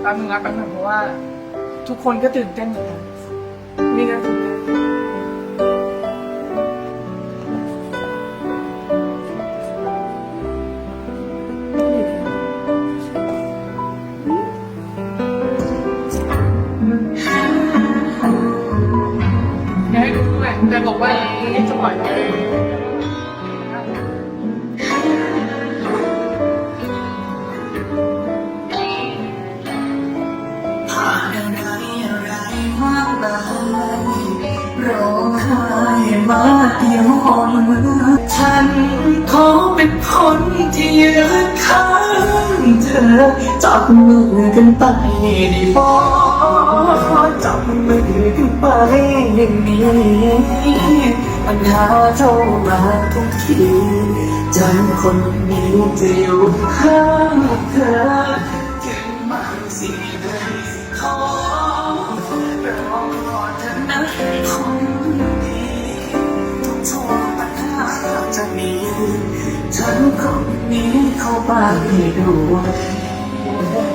แป๊บนึงนะแป๊บนึงเพราะว่า ทุกคนก็ตื่นเต้นเหมือนกันนี่ก็ตื่นเต้น จับมือกันไปได้บ่จับมือกันไปอย่างนี้ปัญหาเท่ามาทุกทีใจคนนี้จะอยู่ข้างเธอถึงบางสิ่งเลยขอรอก่อเถอะนะคนดีทุกโทษปัญหาจะมีฉันคนนี้เข้าไปด้วย Yeah.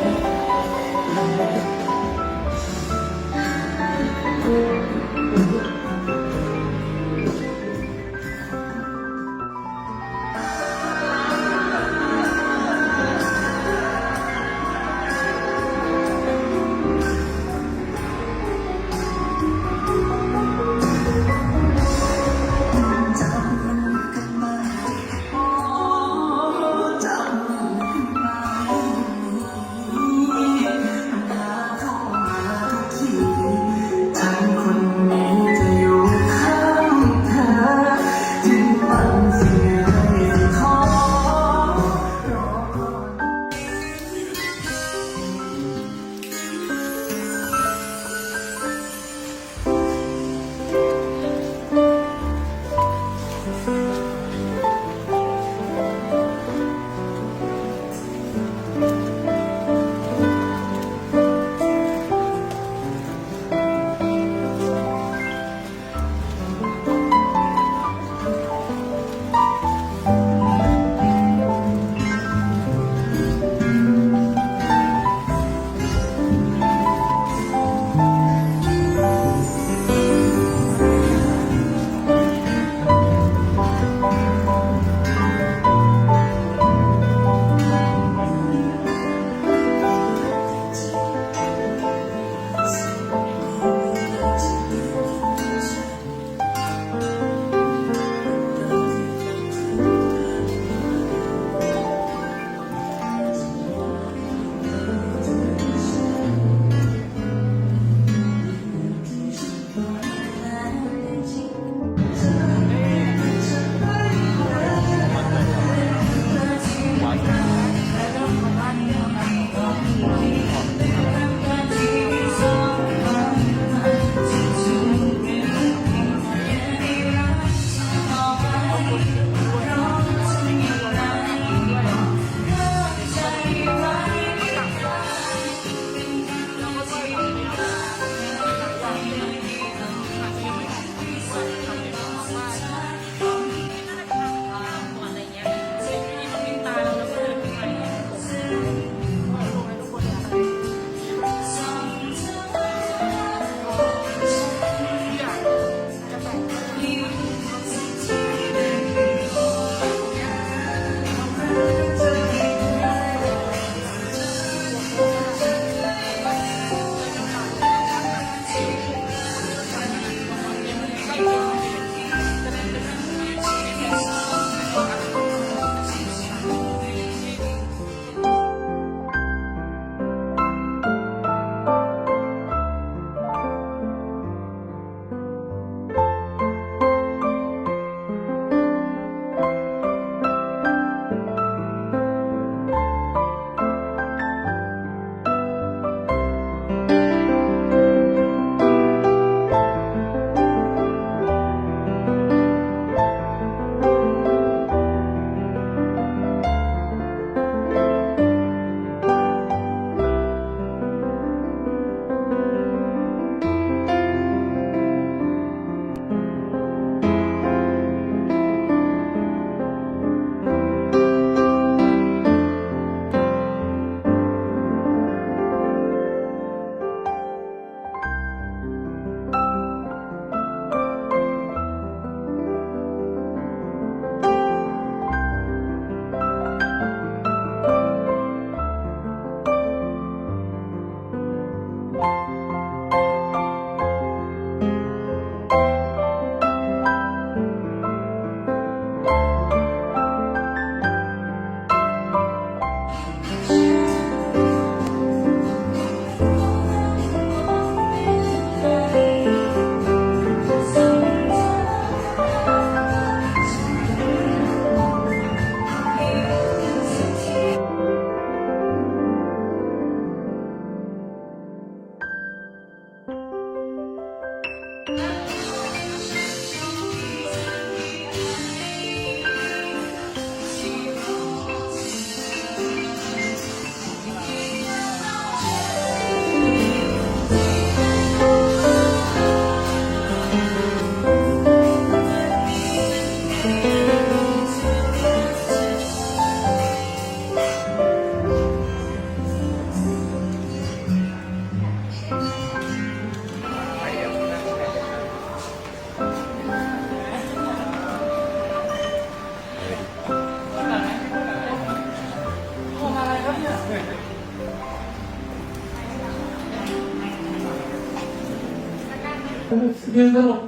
คือสรุป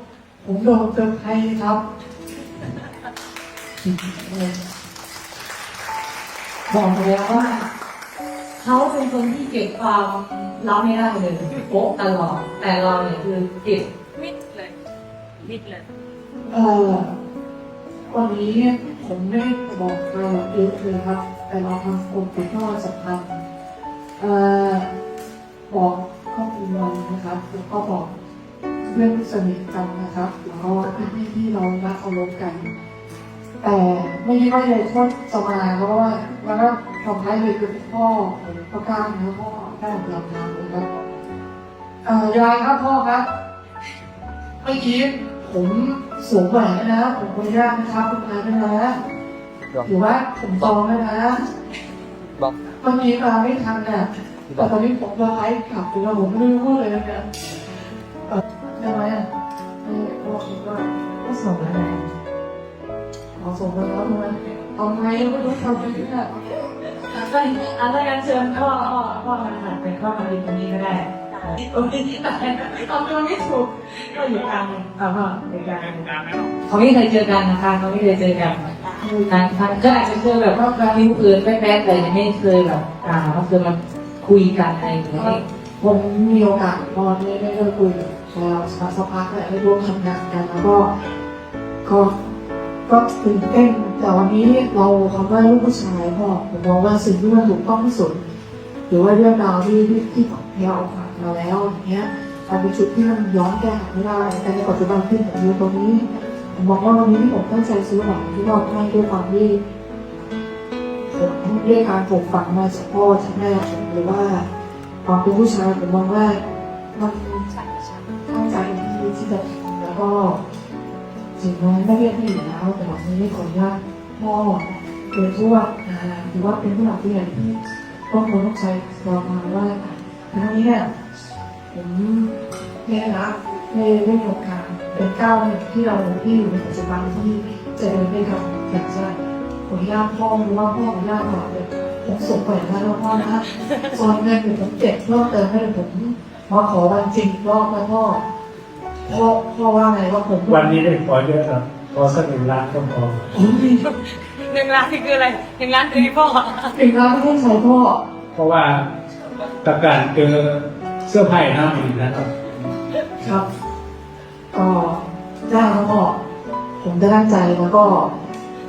ผมโดนเซอร์ไพรส์ครับ บอกเลยว่า เขาเป็นคนที่เก็บความลับไม่ได้เลยโป๊ะตลอด แต่เราเนี่ยคือเก็บมิดเลยมิดเลย เอ่อวันนี้ผมไม่ได้บอกรายละเอียดเลยครับ แต่เราทำกลุ่มเป็นข้อสำคัญเอ่อบอกข้อมูลวันนะครับแล้วก็บอกเพื่อนที่สนิทกันนะครับแล้วก็พี่ๆที่เรารักเคารพกัน แต่ไม่คิดว่าจะชอบจะมาเพราะว่าแล้วก็ทำท้ายเลยคือพ่อพ่อกล้านะพ่อได้ของเราทำเลยครับเอ่อยายครับพ่อครับเมื่อกี้ผมสวมแหวนนะผมขออนุญาตนะครับคุณนายด้วยนะหรือว่าผมตองด้วยนะบอกเมื่อกี้มาไม่ทันน่ะแต่ตอนนี้ผมจะไลฟ์กลับถึงแล้วผมไม่รู้พูดเลยนะเนี่ย เออได้ไหมอะเออพ่อคิดว่าก็ส่งแล้วไงขอส่งไปแล้วทำไมเอาไงไม่รู้ทำไปที่ไหนก็อันแรกเชิญพ่อพ่อพ่อมาหันไปเข้ามาดีตรงนี้ก็ได้ตรงนี้ที่ไหนเอาตรงนี้ถูกก็อยู่กลางอ่าพ่ออยู่กลางเขาไม่เคยเจอกันนะคะเขาไม่เคยเจอกันทางทางก็อาจจะเจอแบบว่าการนิ้วปืนแป๊บๆแต่ยังไม่เคยแบบอ่าเขาเคยมาคุยกันอะไรอย่างเงี้ย ผมมีโอกาสตอนนี้ได้คุยกับชาวสักพักแหละได้ร่วมทำงานกันแล้วก็ก็ก็ตื่นเต้นแต่วันนี้เราคำว่าลูกผู้ชายพ่อผมมองว่าสิ่งที่มันถูกต้องที่สุดหรือว่าเรื่องราวที่ที่ที่เราเอาผ่านมาแล้วอย่างเงี้ยมันเป็นจุดที่มันย้อนแก้ไม่ได้แต่ในปัจจุบันที่ผมอยู่ตรงนี้ผมมองว่าวันนี้ที่ผมตั้งใจซื้อหลังที่มอบให้ด้วยความที่ผมด้วยการปลูกฝังมาจากพ่อจากแม่หรือว่า ความเป็นผู้ชายผมมองว่ามันตั้งใจที่ที่จะแล้วก็ถึงแม้ไม่เรียกพี่อยู่แล้ว แต่วันนี้ขออนุญาตพ่อเป็นผู้ว่าหรือว่าเป็นผู้หลักผู้ใหญ่ที่ต้องควรต้องใช้รามาว่าครั้งนี้เนี่ยผมในฐานะในได้มีโอกาสเป็นก้าวที่เราที่อยู่ในปัจจุบันที่จะเดินไปกับอย่ากจะ ขออนุญาตพ่อหรือว่าพ่อขออนุญาตก่อนเลยผมส่งไปแล้วนะพ่อนะตอนเงินเดี๋ยวผมเก็บเพิ่มเติมให้ผมมาขอวันจริงอีกรอบนะพ่อพ่อพ่อว่าไงว่าผมวันนี้ได้ขอเยอะครับขอสักหนึ่งล้านก็พอโอ้ยหนึ่งล้านนี่คืออะไรหนึ่งล้านคือที่พ่ออีกครั้งไม่ใช่พ่อ เพราะว่าตะการเจอเสื้อผ้าหน้าอีกนะครับ ครับก็ได้แล้วพ่อผมจะตั้งใจแล้วก็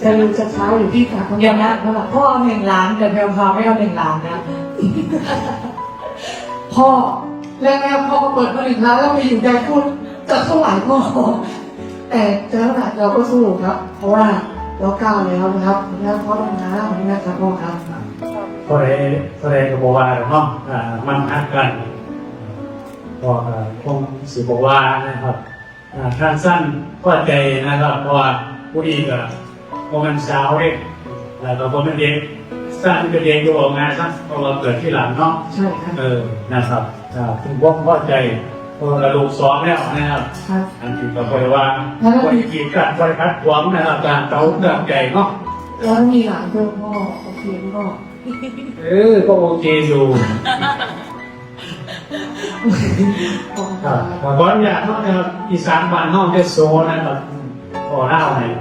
จะเร็วจะช้าอยู่ที่การทำอย่างงานั้นนนั่นแหละพ่อเอาหนึ่งล้านแต่แพลวพาวไม่เอาหนึ่งล้านนะ พ่อแรกๆพ่อก็เปิดมาหนึ่งร้านแล้วไปอยู่ใจพูดจะเท่าไหร่พ่อแต่เจอขนาดเราก็สู้ครับ เพราะว่าเราก้าวแล้วนะครับแล้วพ่อต้องนะวันนี้นะครับพ่อครับก็เลยก็เลยก็บอกว่าเนาะอ่ามันฮักกันก็อ่าคงสิบอกว่านะครับอ่าท่านสั้นก็ใจนะครับเพราะว่าผู้ดีก็พ อมันเช้าเองแล้วก็พอมันเด็กสั้นก็เด็กก็บอกงานสั้นเพราะเราเกิดที่หลังเนาะใช่ครับเออนะครับอ่าคุณพ่อพ่อใจพอเราลูกซ้อมแล้วนะครับครับอันที่ก็บริวารบริกีดกันบริพัดหวังนะครับการเต้าเติมใจเนาะแล้วมีหลานเพิ่มพ่อโอเคพ่อเออก็โอเคอยู่พ่อคครัรับบขออนุญาตเนาะนะครับอีสานบ้านห้องเทโซนะครับขอเล่าหน่อย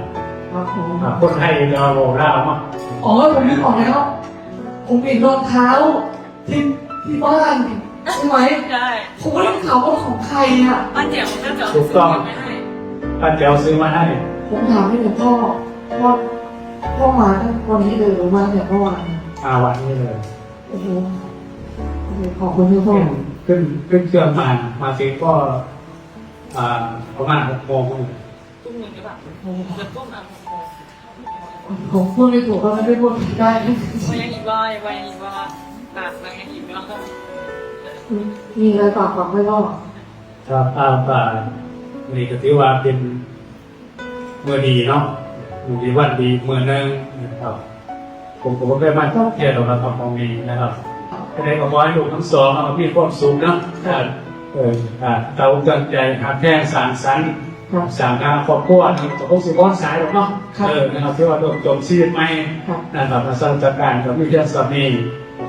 ครับผมอ่าคนไทยเราบอกเล่ามาอ๋อผมนึกออกแล้ว ผมเห็นรองเท้าที่ที่บ้านใช่ไหมใช่ผมก็เลยถามว่าของใครอะ ป้าเจ๋วก็จะถูกต้องไม่ให้ป้าแจ๋วซื้อมาให้ ผมถามให้หลวงพ่อว่าพ่อมาตั้งวันนี้เลยหรือมาเนี่ยเมื่อวานอาวันนี้เลย โอ้โหโอ้โหขอบคุณที่พ่อขึ้นขึ้นเครื่องมา มาถึงก็อ่าประมาณหกโมง ตุ้มหนึ่งหรือเปล่าเดือดตุ้มอะโอ้โห ผมพูดไม่ถูกก็ไม่ได้พูดผิดได้ว่ายังอีกว่าว่ายังอีกว่าปากมันยังอีกว่ามีอะไรฝากบอกไม่รอดครับอ่าป่านี่ก็ถือว่าเป็นเมื่อดีเนาะมือดีวันดีเมื่อหนึงนะครับ ผมผมก็ได้มาท่องเที่ยวเราทำตรงนี้นะครับก็ได้ขอให้ลูกทั้งสองเอาพี่ความสูงเนาะอ่าเอออ่าเตาเกินใจหักแท่งสารสัน ครับสามงานครอบครัวนะครับจะพกสิบอนสายหรอกเนาะครับเออนะครับที่ว่าโดนจมชีวิตไหมครับนะครับมาสร้างจัดการกับมิเชียสามี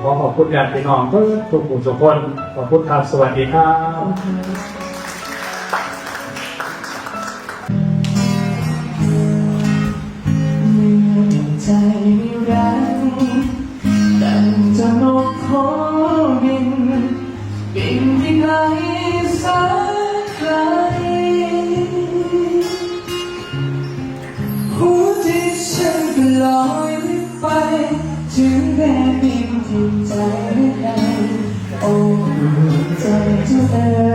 ขอขอบคุณญาติพี่น้องทุกผู้ทุกคนขอบคุณครับสวัสดีครับขอบคุณครับ ใจ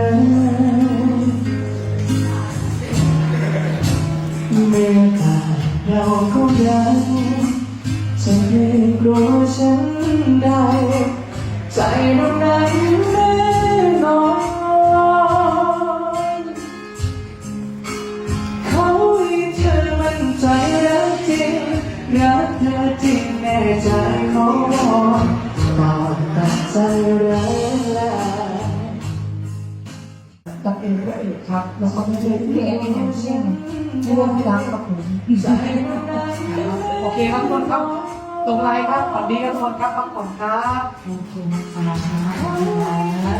ครับแล้วก็ไม่ใช่พี่เอ็มอย่างเช่นร่วมรักกับผมโอเคครับทุกคนครับตรงไลน์ครับฝันดีกันทุกคนครับพักผ่อนครับโอเคนะคะขอบคุณนะรั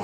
บ